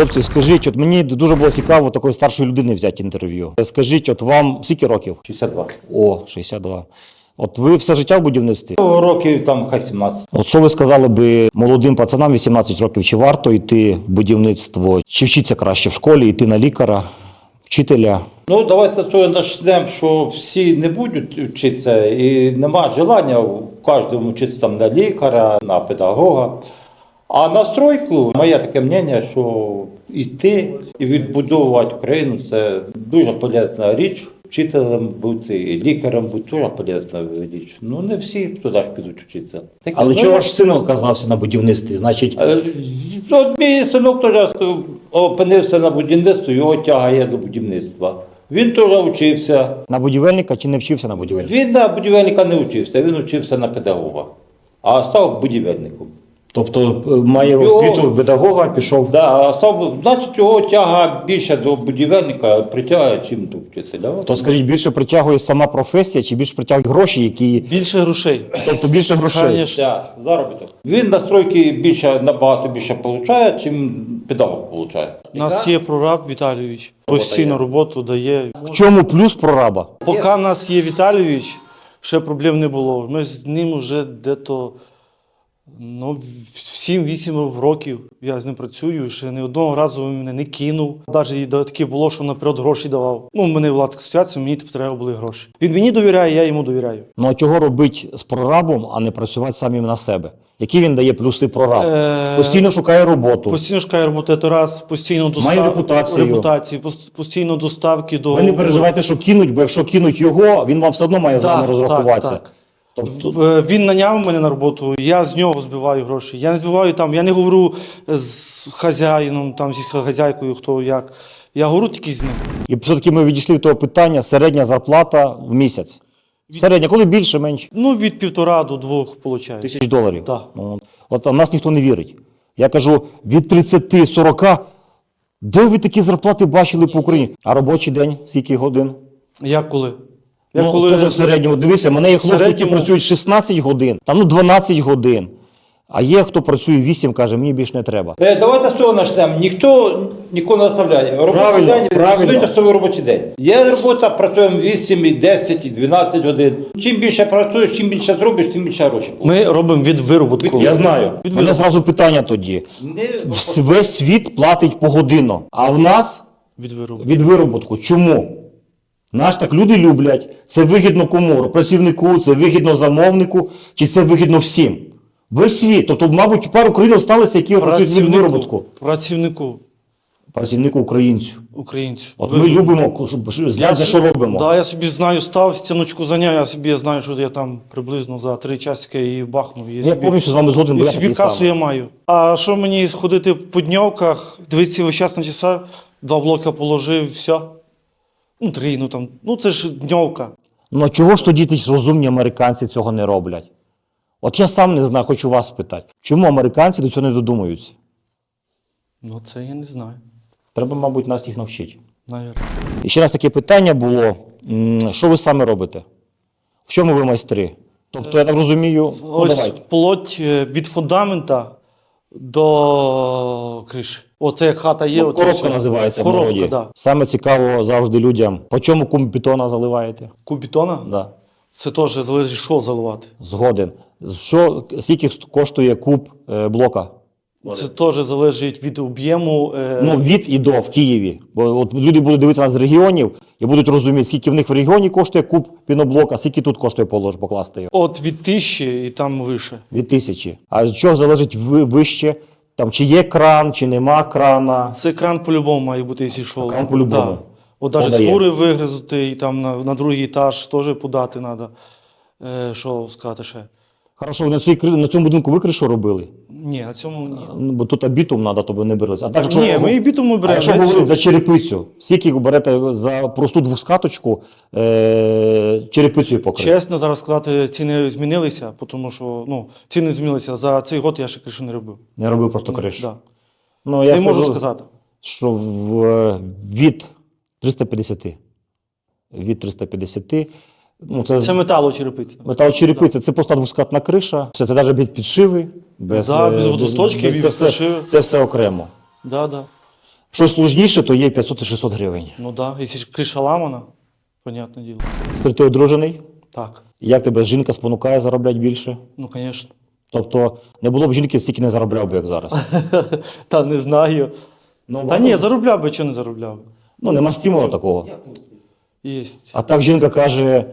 Хлопці, скажіть, от мені дуже було цікаво такої старшої людини взяти інтерв'ю. Скажіть, от вам скільки років? 62. О, 62. От ви все життя в будівництві? Ну, Років там хай 17. От що ви сказали би молодим пацанам 18 років, чи варто йти в будівництво, чи вчитися краще в школі, йти на лікаря, вчителя? Ну, давайте того почнемо, що всі не будуть вчитися, і нема желання у кожному вчитися там на лікаря, на педагога. А на стройку, моє таке мнення, що йти і відбудовувати Україну це дуже полезна річ. Вчителем бути, і лікарем бути дуже полезна річ. Ну не всі туди ж підуть вчитися. Таке, Але ну, чого ваш син оказався на будівництві? Значить, Е, От мій синок теж опинився на будівництві, його тягає до будівництва. Він теж вчився. на будівельника чи не вчився на будівельника? Він на будівельника не вчився, він вчився на педагога, а став будівельником. Тобто е, має Його- освіту педагога, пішов. Да, став, значить, його тяга більше до будівельника притягує, чим до вчителя. То скажіть, більше притягує сама професія, чи більше притягують гроші, які. Більше грошей. Тобто більше грошей. Да, заробіток. Він на стройки більше, набагато більше отримує, чим педагог отримує. У нас є прораб Віталійович. Постійно роботу дає. В чому плюс прораба? Поки в нас є Віталійович, ще проблем не було. Ми з ним вже дето ну, 7-8 років я з ним працюю. Ще ні одного разу він мене не кинув. Навіть таке було, що наперед гроші давав. Ну, мене була така ситуація, мені треба були гроші. Він мені довіряє, я йому довіряю. Ну а чого робити з прорабом, а не працювати самим на себе? Які він дає плюси прораб? Е, Постійно шукає роботу. Постійно шукає роботи, то раз, постійно достав... Має репутацію. репутацію, постійно доставки до. Ви не переживайте, що кинуть, бо якщо кинуть його, він вам все одно має з вами розрахуватися. так, так. Тобто, Е, Він наняв мене на роботу, я з нього збиваю гроші. Я не збиваю там, я не говорю з хазяїном, там, зі хазяйкою, хто як. Я говорю тільки з ним. і все-таки ми відійшли від того питання: середня зарплата в місяць. Середня, коли більше, менше? Ну, від півтора до двох виходить. Тисяч доларів. Так. Ну, От а в нас ніхто не вірить. Я кажу, від 30-40, де ви такі зарплати бачили по Україні? А робочий день скільки годин? Як коли? Як ну, коли в середньому. Дивися, мене є хлопці, які працюють 16 годин, там ну 12 годин. А є хто працює 8, каже, мені більше не треба. Е, Давайте з того почнемо. Ніхто нікого не заставляє. Робочий день, правильно. що робочий день. Є робота, працюємо 8, і 10, і 12 годин. Чим більше працюєш, чим більше зробиш, тим більше грошей. Ми робимо від вироботку. Я знаю. Від мене зразу питання тоді. Не- Весь світ платить погодинно, а в нас Від вироботку. від вироботку. Чому? Наш так люди люблять. Це вигідно кому? Працівнику, це вигідно замовнику, чи це вигідно всім? Весь світ. Тобто, мабуть, пару країн залишилися, які працюють від вироботку. Працівнику Працівнику українцю. українцю. От ми любимо щоб знати, за що робимо. Да, я собі знаю, став стіночку заняв, я собі знаю, що я там приблизно за три часики її бахнув. Я собі, повністю з вами згоден, я собі касу я маю. А що мені ходити по днівках, дивитися весь час на часа, два блоки положив, все. Ну, три, ну там. Ну це ж днівка. Ну а чого ж тоді ті розумні американці цього не роблять? От я сам не знаю, хочу вас спитати. Чому американці до цього не додумуються? Ну це я не знаю. Треба, мабуть, нас їх навчити. Навірно. І ще раз таке питання було: М, що ви саме робите? В чому ви майстри? Тобто, я так розумію, ну, Ось давайте. плоть е, від фундамента до криші. Оце як хата є. Ну, коробка все. називається в народі. да. Саме цікаво завжди людям. По чому куб бетона заливаєте? Куб бетона? Да. Це теж залежить, що заливати. Згоден. Що, скільки коштує куб е, блока? Це теж залежить від об'єму. е, Ну, від і до в Києві. Бо от люди будуть дивитися нас з регіонів і будуть розуміти, скільки в них в регіоні коштує куб піноблока, скільки тут коштує полож, покласти його. От від тисячі і там вище. Від тисячі. А з чого залежить ви- вище? Там, чи є кран, чи нема крана. Це кран по-любому має бути, якщо що. кран по-любому. Да. От навіть з Подає. фури вигризати і там на, на другий етаж теж подати треба. Е, що сказати ще? Хорошо, ви на, цій, кри- на цьому будинку ви кришу робили? Ні, на цьому ні. Ну, бо тут бітум треба, то ви не брилися. А так, якщо, Ні, ми і бітуму а беремо. якщо говорити за черепицю, скільки ви берете за просту двоскаточку е- черепицею покрити? Чесно, зараз сказати, ціни змінилися, тому що ну, ціни змінилися. За цей год я ще кришу не робив. Не робив просто кришу. Да. Ну, я Не можу скажу, сказати. що в, е, від 350. Від 350. Ну, це, Це металочерепиця. металочерепиця, це просто двоскатна криша. Це, це навіть без підшиви, без, Да, е, без водосточки, без- це, все, це все окремо. Да, да. Щось сложніше, то є 500-600 гривень. Ну да, якщо криша ламана, понятне діло. Скажи, ти одружений? Так, Як тебе жінка спонукає заробляти більше? ну звісно. Тобто не було б жінки, стільки не заробляв би, як зараз. Та не знаю. Ну, Та ні, заробляв би, чи не заробляв би. ну нема стимулу такого. Єсть. А так жінка каже: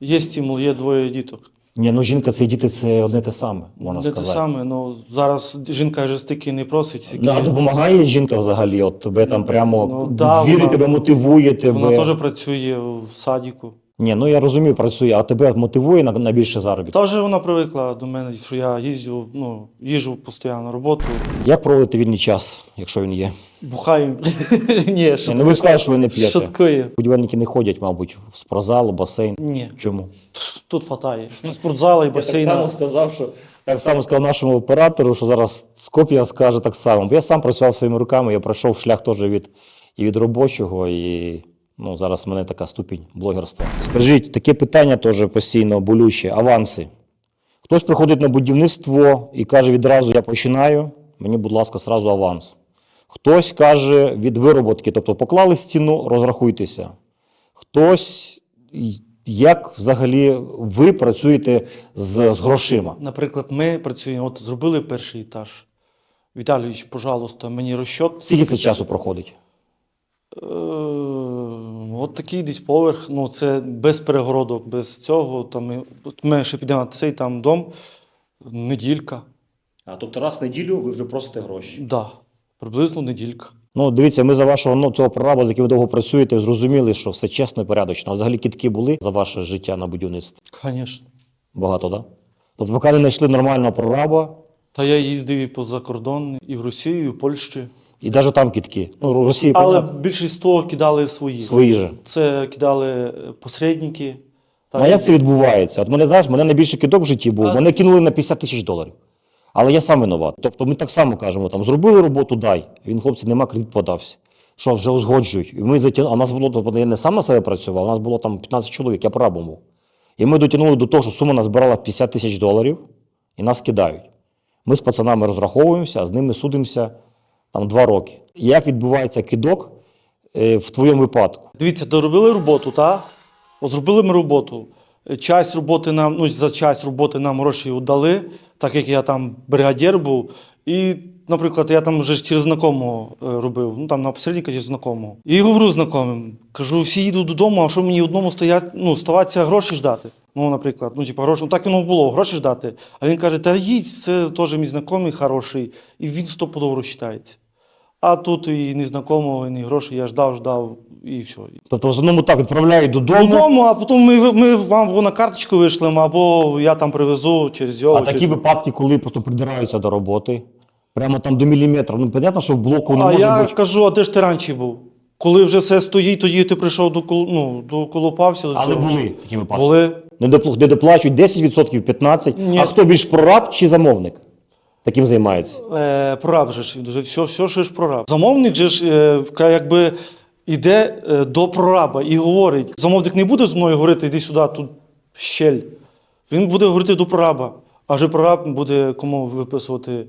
Є стимул, є двоє діток. ні, ну жінка це і діти це одне те саме, можна Не те сказати. саме, ну зараз жінка вже стільки не просить, стільки. Ну, а допомагає жінка взагалі, от тебе там прямо Ну, да, вірить, вона- тебе мотивує тебе. Вона теж працює в садіку. Ні, ну я розумію, працює, а тебе мотивує на, на більше заробітку. Та вже вона привикла до мене, що я їздю, ну, їжджу постійно на роботу, Як проводити вільний час, якщо він є? бухаю. Ні, Ні, ну ви скажете, що ви не п'єте. шуткує. Будівельники не ходять, мабуть, в спортзал, басейн. Ні, Чому? тут хватає. Спортзали і басейни. сказав, що так само сказав нашому оператору, що зараз Скопія скаже так само. Бо я сам працював своїми руками, я пройшов шлях теж від і від робочого, і ну, зараз в мене така ступінь блогерства. Скажіть, таке питання теж постійно болюче: аванси. Хтось приходить на будівництво і каже відразу: я починаю, мені, будь ласка, сразу аванс. Хтось каже від вироботки, тобто поклали стіну, розрахуйтеся. Хтось, як взагалі ви працюєте з, з грошима? Наприклад, ми працюємо, от зробили перший етаж. Віталійович, пожалуйста, мені розчот. Скільки це часу проходить? Е, От такий десь поверх, ну це без перегородок, без цього. Там ми, от ми ще підемо на цей там дом, неділька. А тобто раз в неділю ви вже просите гроші. Да, приблизно неділька. Ну, дивіться, ми за вашого ну, цього прораба, з яким ви довго працюєте, зрозуміли, що все чесно і порядочно. А взагалі кітки були за ваше життя на будівництві? Звісно. Багато, так? Да? Тобто, поки не знайшли нормального прораба, Та я їздив і по закордон, і в Росію, і в Польщі. І навіть там кітки. Ну, в Росії Але понятно, більшість того кидали свої. свої же. Це кидали е, посередники. А як це відбувається? От мене знаєш, мене найбільший кидок в житті був. А- Мене кинули на 50 тисяч доларів. Але я сам винуват. Тобто ми так само кажемо, там зробили роботу, дай. Він, хлопці, нема кредит подався. Що вже узгоджують. І ми затягнули, а нас було, тобто я не сам на себе працював, у нас було там 15 чоловік, я прорабом був. І ми дотягнули до того, що сума назбирала 50 тисяч доларів, і нас кидають. Ми з пацанами розраховуємося, а з ними судимося там два роки. Як відбувається кидок е, в твоєму випадку? Дивіться, доробили роботу, так? Зробили ми роботу. Часть роботи нам, ну, за часть роботи нам гроші дали, так як я там бригадір був. І, наприклад, я там вже через знакомого е, робив, ну там на посередника через знакомого. І говорю знайомим, кажу, всі їдуть додому, а що мені одному стоять, ну, ставатися гроші ждати? Ну, наприклад, ну, типу, гроші, ну так воно було, гроші ждати. А він каже, та їдь, це теж мій знайомий хороший, і він стопудово розчитається. А тут і незнакомого, і ні грошей, я ждав, ждав, і все. Тобто, в основному так відправляють додому. Додому, а потім ми, ми вам або на карточку вийшлемо, або я там привезу через його. А такі випадки, коли просто придираються до роботи, прямо там до міліметра. Ну, понятно, що в блоку не а може я бути. кажу, а де ж ти раніше був? Коли вже все стоїть, тоді ти прийшов до кол- ну, доколупався до Але цього. були такі випадки. Були. Не доплачують 10%, 15%. Ні. А хто більш прораб чи замовник? Таким займається. Е, прораб же ж, вже все, все що ж прораб. Замовник же ж е, якби йде е, до прораба і говорить. Замовник не буде з мною говорити, йди сюди, тут щель. Він буде говорити до прораба, а вже прораб буде кому виписувати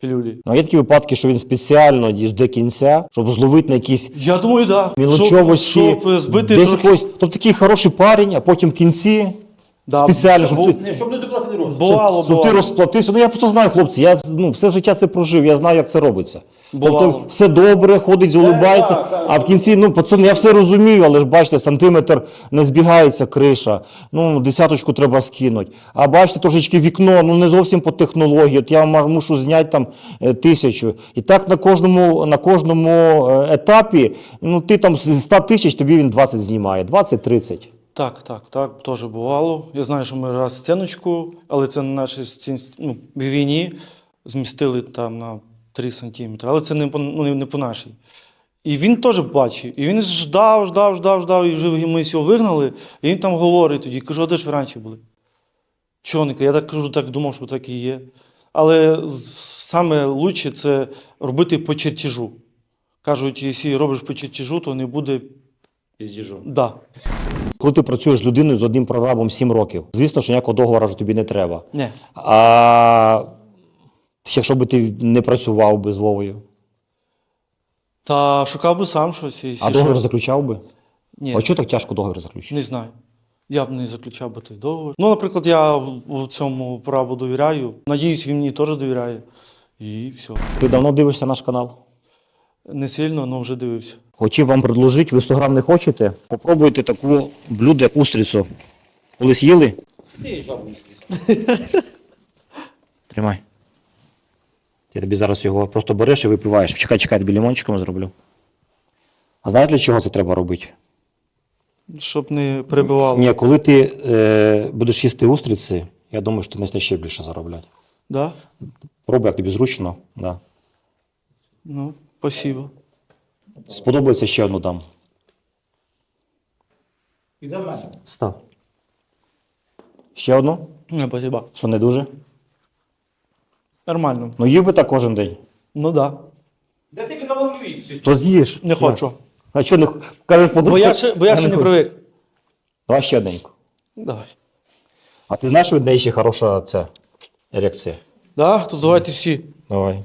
пілюлі. Ну, а є такі випадки, що він спеціально дійс до кінця, щоб зловити на якісь Я думаю. Да. мілочовості, Щоб, щоб збити десь трохи. якось. Тобто такий хороший парень, а потім в кінці Да, спеціально, щоб ти. Не, щоб не доплатити. Бувало, щоб, ти бувало. розплатився. Ну я просто знаю, хлопці, я ну, все життя це прожив, я знаю, як це робиться. Бувало. Тобто все добре, ходить, улибається, так, так. а в кінці, ну, пацани, я все розумію, але ж бачите, сантиметр не збігається криша, ну, десяточку треба скинути. А бачите, трошечки вікно, ну не зовсім по технології. От я вам мушу зняти там е, тисячу. І так на кожному, на кожному е, етапі, ну ти там з 100 тисяч, тобі він 20 знімає, 20-30. Так, так, так, теж бувало. Я знаю, що ми раз стіночку, але це на нашій стін, ну, війні змістили там на 3 сантиметри, але це не по, ну, не- по нашій. І він теж бачив. І він ждав, ждав, ждав, ждав, і вже ми його вигнали. І він там говорить тоді. Кажу, а де ж ви раніше були? Чого? Я так кажу, так думав, що так і є. Але саме лучше це робити по чертежу. Кажуть, якщо робиш по чертежу, то не буде. Да. Коли ти працюєш з людиною з одним прорабом 7 років, звісно, що ніякого договору тобі не треба. Ні. А якщо би ти не працював би з Вовою? Та шукав би сам щось. якщо А договір що. заключав би? Ні, А чого так тяжко договір заключити? не знаю. Я б не заключав би той договір. Ну, наприклад, я в, в цьому прабу довіряю. Надіюсь, він мені теж довіряє. І все. Ти давно дивишся наш канал? Не сильно, але вже дивився. Хотів вам предложити, ви 100 грам не хочете? Попробуйте таку блюдо, як устрицю. Колись їли? Жабу. Тримай. Я тобі зараз його просто береш і випиваєш. Чекай, чекай, тобі лимончиком зроблю. А знаєш, для чого це треба робити? Щоб не перебивало. Ні, коли ти е, будеш їсти устриці, я думаю, що ти почнеш ще більше заробляти. Да? Пробуй, як тобі зручно. Да. Ну, спасибо. Сподобається ще одну дам. І за мене. Став. Ще одну? Не, спасибо. Що не дуже? Нормально. Ну їв би так кожен день. Ну да. Де ти наловлюєшся? То з'їж. Не хочу. А що не х- кажеш, подумай? Бо я ще, бо я ще не привик. Давай ще одненьку. Давай. А ти знаєш, що в неї ще хороша ця ерекція? Да? То давайте всі. Давай.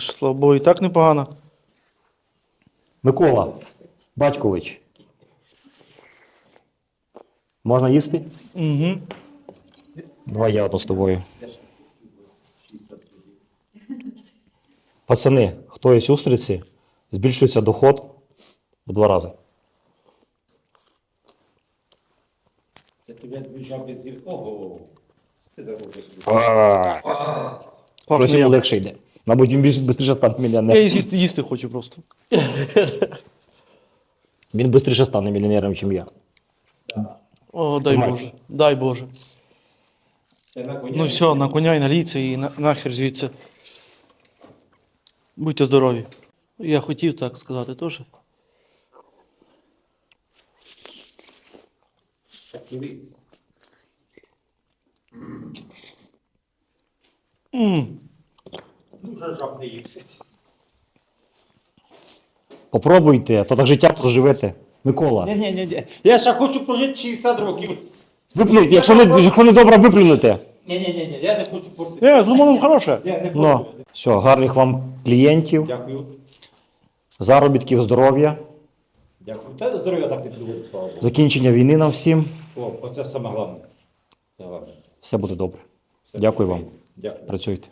Слава Богу, і так непогано. Микола, батькович. Можна їсти? Угу. Давай я одну з тобою. Пацани, хто є устриці, збільшується доход в два рази. Я тобі дві жаби з'їв. Ого. Ти заробиш. Щось йому легше йде. Мабуть, він більш швидше стане я мільйонером. їсти, їсти хочу просто. Він швидше стане мільйонером, ніж я. О, дай Тримай. Боже. Дай Боже. Я на коня. Ну все, на коня і наліться і на, нахер звідси. Будьте здорові. Я хотів так сказати теж. М, Ну, вже жаб не ївся. Попробуйте, а то так життя проживете. Микола, Ні, ні, ні, ні. Я ще хочу прожити 60 років. виплюньте, якщо не, якщо не добре, виплюнете. Ні, ні, ні, ні, я не хочу портити. Е, з лимоном хороше. Я не хочу. Ну, все, гарних вам клієнтів, Дякую. заробітків, здоров'я, Дякую. Та здоров'я так було, слава Богу. закінчення війни нам всім. О, оце саме головне. Це головне. Все буде добре. Дякую вам. Дякую. Працюйте.